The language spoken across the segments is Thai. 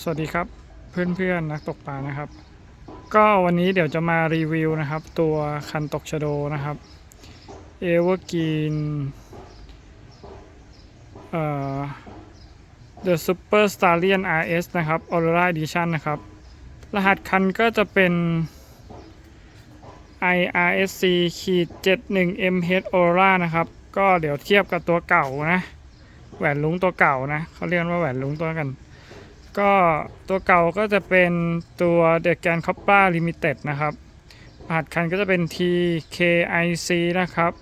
สวัสดีครับเพื่อนๆนักตกปลานะครับ ก็วันนี้เดี๋ยวจะมารีวิวนะครับ ตัวคันตกชะโดนะครับเอเวอร์กีนเอ่อ The Super Stallion RS นะครับ Aurora Edition นะครับ รหัสคันก็จะเป็น IRSC ขีด 71 MH Aurora นะครับ ก็เดี๋ยวเทียบกับตัวเก่านะ แหวนลุงตัวเก่านะ เขาเรียกว่าแหวนลุงตัวกัน ก็ตัวเก่าก็จะเป็นตัวเด e แกนคอปป้าลิมิเต็ดนะครับรหัสคันก็จะเป็น TKIC นะครับ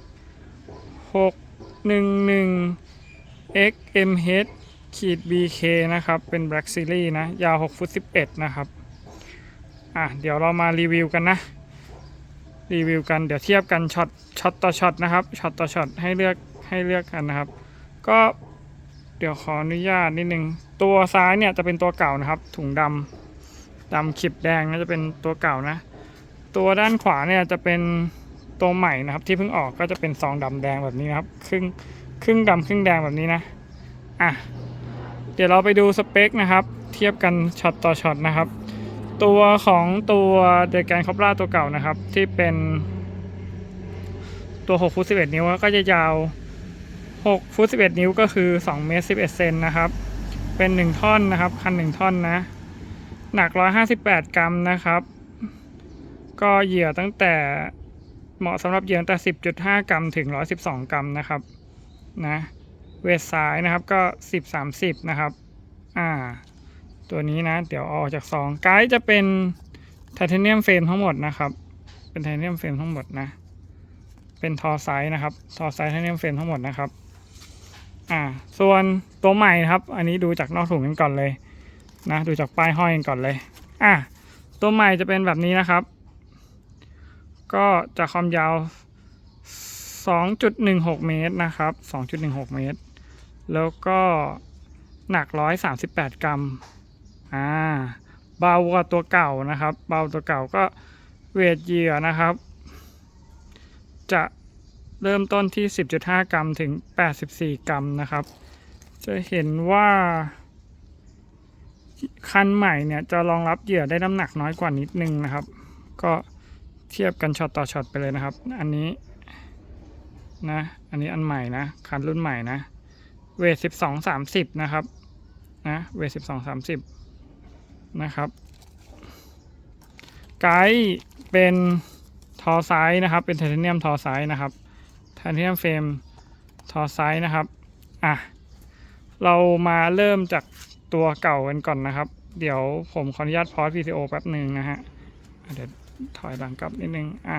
611 XMH ขีด BK นะครับ เป็น Black Series นะ ยาว 6 ฟุต 11 นะครับ อะ เดี๋ยวเรามารีวิวกันนะ รีวิวกัน เดี๋ยวเทียบกันช็อต ช็อตต่อช็อตนะครับ ช็อตต่อช็อตให้เลือก ให้เลือกกันนะครับ ก็ เดี๋ยวขออนุญาตนิดนึง ตัวซ้ายเนี่ยจะเป็นตัวเก่านะครับ ถุงดำดำขีบแดงน่าจะเป็นตัวเก่านะ ตัวด้านขวาเนี่ยจะเป็นตัวใหม่นะครับ ที่เพิ่งออกก็จะเป็นซองดำแดงแบบนี้นะครับ ครึ่งครึ่งดำครึ่งแดงแบบนี้นะอะเดี๋ยวเราไปดูสเปคนะครับ เทียบกันช็อตต่อช็อตนะครับ ตัวของตัวเดแกนคอปราตัวเก่านะครับ ที่เป็นตัว6ฟุต11 นิ้วก็จะยาว 6ฟุต11 นิ้วก็คือ2เมตร11เซนนะครับ เป็น 1 ท่อนนะครับ คัน 1 ท่อนนะ หนัก 158 กรัมนะครับ ก็เหยื่อตั้งแต่เหมาะสำหรับเหยื่อตั้งแต่ 10.5 กรัมถึง 112 กรัมนะครับนะเวทซ้ายนะครับก็ 10 30 นะครับ อ่า ตัวนี้นะ เดี๋ยวอออกจากซองไกด์จะเป็นไทเทเนียมเฟรมทั้งหมดนะครับ เป็นไทเทเนียมเฟรมทั้งหมดนะ เป็นทอไซส์นะครับ ทอไซส์ไทเทเนียมเฟรมทั้งหมดนะครับ อ่า ส่วนตัวใหม่ครับ อันนี้ดูจากนอกถุงกันก่อนเลยนะ ดูจากป้ายห้อยกันก่อนเลย อะตัวใหม่จะเป็นแบบนี้นะครับ ก็จะความยาว 2.16 เมตรนะครับ 2.16 เมตร แล้วก็หนัก 138 กรัม อ่า เบากว่าตัวเก่านะครับ เบาตัวเก่าก็เวทเหยื่อนะครับ จะ เริ่มต้นที่ 10.5 กรัมถึง 84 กรัมนะครับ จะเห็นว่า คันใหม่เนี่ยจะรองรับเหยื่อได้น้ำหนักน้อยกว่านิดนึงนะครับ ก็เทียบกันช็อตต่อช็อตไปเลยนะครับ อันนี้นะ อันนี้อันใหม่นะ คันรุ่นใหม่นะ เวท 12 30 นะครับ นะ เวท 12 30 นะครับ ไกด์เป็นทอไซส์นะครับ เป็นไทเทเนียมทอไซส์นะครับ ไทเทเนียมเฟรมทอไซส์นะครับ อะ เรามาเริ่มจากตัวเก่ากันก่อนนะครับ เดี๋ยวผมขออนุญาตพอสวิดีโอแป๊บหนึ่งนะฮะ เดี๋ยวถอยหลังกลับนิดนึง อะ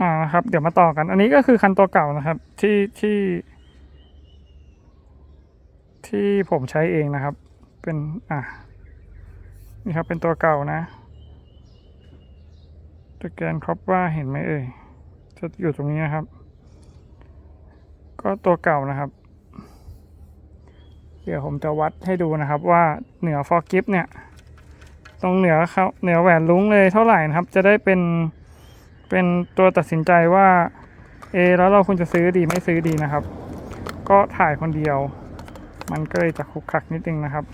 อ่านะครับ เดี๋ยวมาต่อกัน อันนี้ก็คือคันตัวเก่านะครับ ที่ที่ ที่ผมใช้เองนะครับ เป็น อะ นี่ครับเป็นตัวเก่านะตะแกนครอบว่าเห็นไหมเอ่ย จะอยู่ตรงนี้นะครับ ก็ตัวเก่านะครับ เดี๋ยวผมจะวัดให้ดูนะครับ ว่าเหนือฟอร์กิฟเนี่ย ตรงเหนือเขาเหนือแหวนลุ้งเลยเท่าไหร่นะครับ จะได้เป็นเป็นตัวตัดสินใจว่าเอแล้วเราควรจะซื้อดีไม่ซื้อดีนะครับ ก็ถ่ายคนเดียว มันก็เลยจะคุกคักนิดนึงนะครับ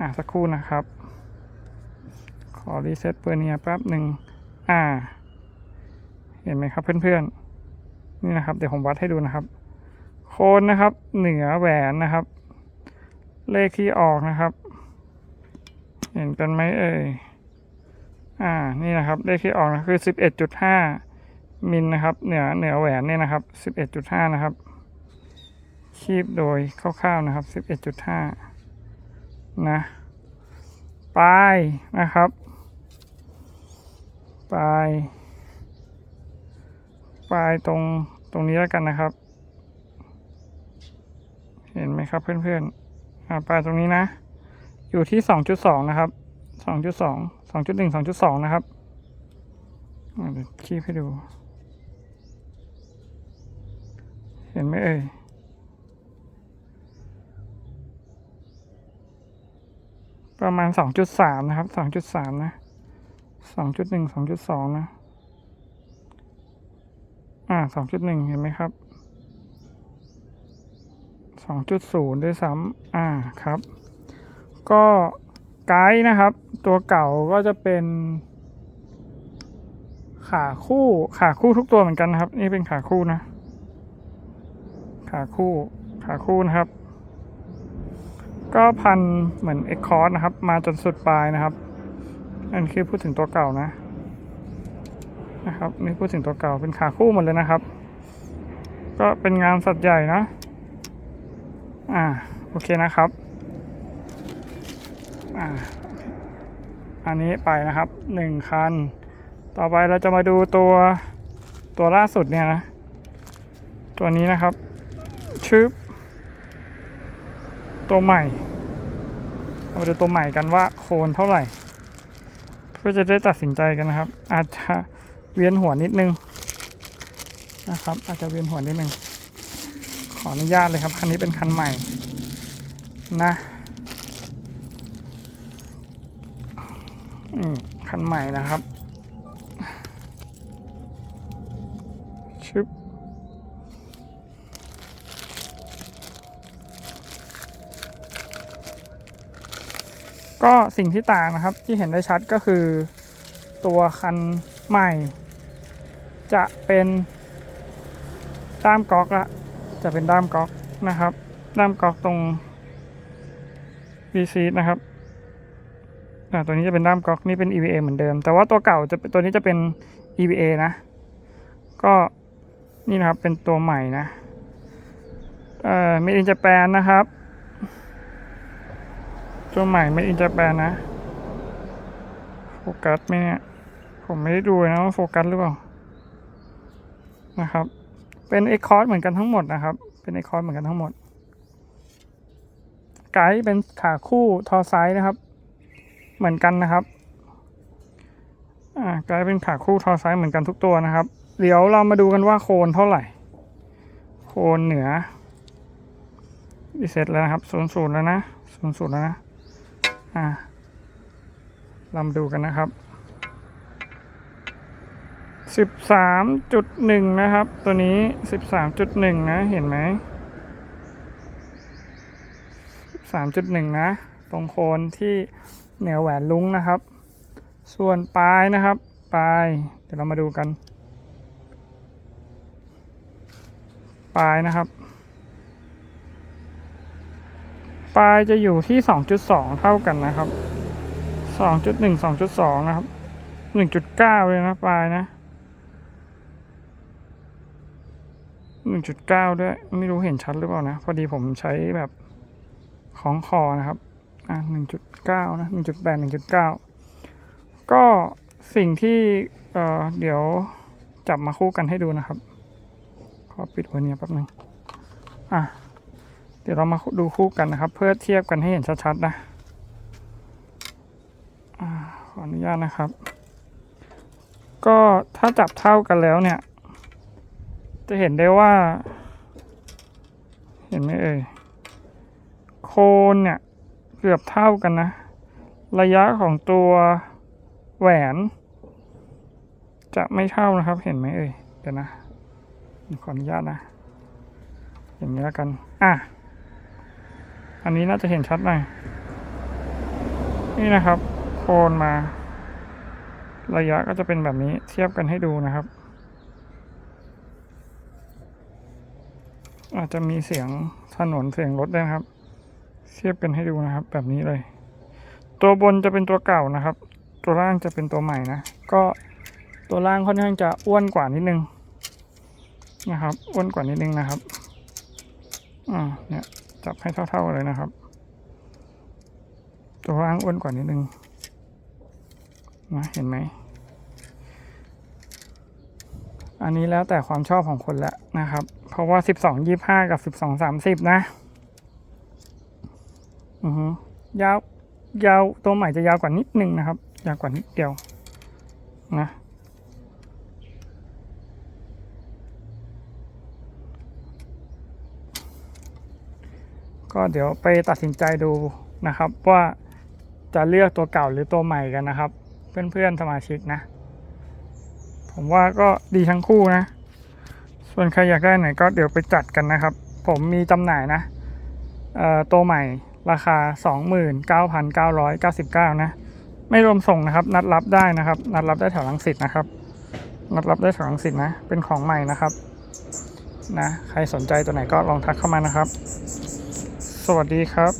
อะสักครู่นะครับ ขอรีเซ็ตเปอร์เนียแป๊บหนึ่งอ่า เห็นไหมครับเพื่อนๆ นี่นะครับเดี๋ยวผมวัดให้ดูนะครับ โคนนะครับ เหนือแหวนนะครับ เลขที่ออกนะครับ เห็นกันไหมเอ่ยอ่านี่นะครับเลขที่ออกนะคือสิบเอ็ดจุดห้ามิลนะครับ เหนือเหนือแหวนเนี่ยนะครับสิบเอ็ดจุดห้านะครับ คีบโดยคร่าวๆนะครับสิบเอ็ดจุดห้านะปลายนะครับปลายปลายตรง ตรงนี้แล้วกันนะครับ เห็นไหมครับเพื่อนๆอ่าปลายตรงนี้นะ อยู่ที่สองจุดสองนะครับสองจุดสองสองจุดหนึ่งสองจุดสองนะครับเดี๋ยวคีบให้ดู เห็นไหมเอ่ยประมาณสองจุดสามนะครับสองจุดสามนะสองจุดหนึ่งสองจุดสองนะ อ่าสองจุดหนึ่งเห็นไหมครับสองจุดศูนย์ด้วยซ้ำอ่าครับ ก็ไกด์นะครับ ตัวเก่าก็จะเป็น ขาคู่ขาคู่ทุกตัวเหมือนกันนะครับ นี่เป็นขาคู่นะ ขาคู่ขาคู่นะครับ ก็พันเหมือนเอ็กคอร์นะครับ มาจนสุดปลายนะครับ อันคือพูดถึงตัวเก่านะ นะครับนี่พูดถึงตัวเก่าเป็นขาคู่หมดเลยนะครับ ก็เป็นงานสัตว์ใหญ่นะ อ่าโอเคนะครับ อ่า อันนี้ไปนะครับหนึ่งคัน ต่อไปเราจะมาดูตัวตัวล่าสุดเนี่ยนะ ตัวนี้นะครับชืบตัวใหม่ เรามาดูตัวใหม่กันว่าโคนเท่าไหร่ เพื่อจะได้ตัดสินใจกันนะครับ อาจจะ เวียนหัวนิดนึงนะครับ อาจจะเวียนหัวนิดนึง ขออนุญาตเลยครับ คันนี้เป็นคันใหม่นะอืมคันใหม่นะครับชึบก็สิ่งที่ต่างนะครับที่เห็นได้ชัดก็คือตัวคันใหม่ จะเป็นด้ามก๊อกละจะเป็นด้ามก๊อกนะครับ ด้ามก๊อกตรง v c นะครับตัวนี้จะเป็นด้ามก๊อกนี่เป็น EVA เหมือนเดิม แต่ว่าตัวเก่าจะเป็นตัวนี้จะเป็น EVA นะ ก็นี่นะครับเป็นตัวใหม่นะเอ่อ Made in Japan นะครับ ตัวใหม่ Made in Japan นะ โฟกัสไหมเนี่ย ผมไม่ได้ดูนะว่าโฟกัสหรือเปล่า นะครับ เป็น e c o r d เหมือนกันทั้งหมดนะครับ เป็น e c o r d เหมือนกันทั้งหมด ไกด์เป็นขาคู่ทอไซส์นะครับ เหมือนกันนะครับอ่าไกด์เป็นขาคู่ทอไซส์เหมือนกันทุกตัวนะครับ เดี๋ยวเรามาดูกันว่าโคนเท่าไหร่ โคนเหนือรีเซ็ตแล้วนะครับศูนย์ศูนย์แล้วนะศูนย์ศูนย์แล้วนะ อ่าเรามาดูกันนะครับ สิบสามจุดหนึ่งนะครับ ตัวนี้สิบสามจุดหนึ่งนะ เห็นไหมสามจุดหนึ่งนะ ตรงโคนที่เหนือแหวนลุ้งนะครับ ส่วนปลายนะครับ ปลาย เดี๋ยวเรามาดูกัน ปลายนะครับ ปลายจะอยู่ที่2.2เท่ากันนะครับ2.1 2.2นะครับ1.9เลยนะปลายนะ 1.9 ด้วย ไม่รู้เห็นชัดหรือเปล่านะ พอดีผมใช้แบบของคอนะครับ อะ1.9 นะ 1.8 1.9 ก็สิ่งที่เอ่อเดี๋ยวจับมาคู่กันให้ดูนะครับ ขอปิดไว้เนี่ยแป๊บนึงอะ เดี๋ยวเรามาดูคู่กันนะครับ เพื่อเทียบกันให้เห็นชัดๆนะอาขออนุญาตนะครับ ก็ถ้าจับเท่ากันแล้วเนี่ย จะเห็นได้ว่า เห็นไหมเอ่ยโคนเนี่ยเกือบเท่ากันนะ ระยะของตัวแหวน จะไม่เท่านะครับ เห็นไหมเอ่ยเดี๋ยวนะขออนุญาตนะ อย่างนี้แล้วกัน อะ อันนี้น่าจะเห็นชัดหน่อย นี่นะครับ โคนมา ระยะก็จะเป็นแบบนี้เทียบกันให้ดูนะครับ อาจจะมีเสียงถนนเสียงรถได้นะครับ เทียบกันให้ดูนะครับ แบบนี้เลย ตัวบนจะเป็นตัวเก่านะครับ ตัวล่างจะเป็นตัวใหม่นะ ก็ตัวล่างค่อนข้างจะอ้วนกว่านิดนึงนะครับ อ้วนกว่านิดนึงนะครับอ่าเนี่ยจับให้เท่า ๆเลยนะครับ ตัวล่างอ้วนกว่านิดนึงนะเห็นไหมอันนี้แล้วแต่ความชอบของคนละนะครับ เพราะว่าสิบสองยี่ห้ากับสิบสองสามสิบนะ อือฮึยาวยาวตัวใหม่จะยาวกว่านิดนึงนะครับ ยาวกว่านิดเดียวนะก็เดี๋ยวไปตัดสินใจดูนะครับ ว่าจะเลือกตัวเก่าหรือตัวใหม่กันนะครับ เพื่อนๆสมาชิกนะ ผมว่าก็ดีทั้งคู่นะ ส่วนใครอยากได้ไหนก็เดี๋ยวไปจัดกันนะครับ ผมมีจำหน่ายนะเอ่อตัวใหม่ราคา 29,999 นะ ไม่รวมส่งนะครับ นัดรับได้นะครับ นัดรับได้แถวลังสิตนะครับ นัดรับได้แถวลังสิตนะ เป็นของใหม่นะครับนะใครสนใจตัวไหนก็ลองทักเข้ามานะครับ สวัสดีครับ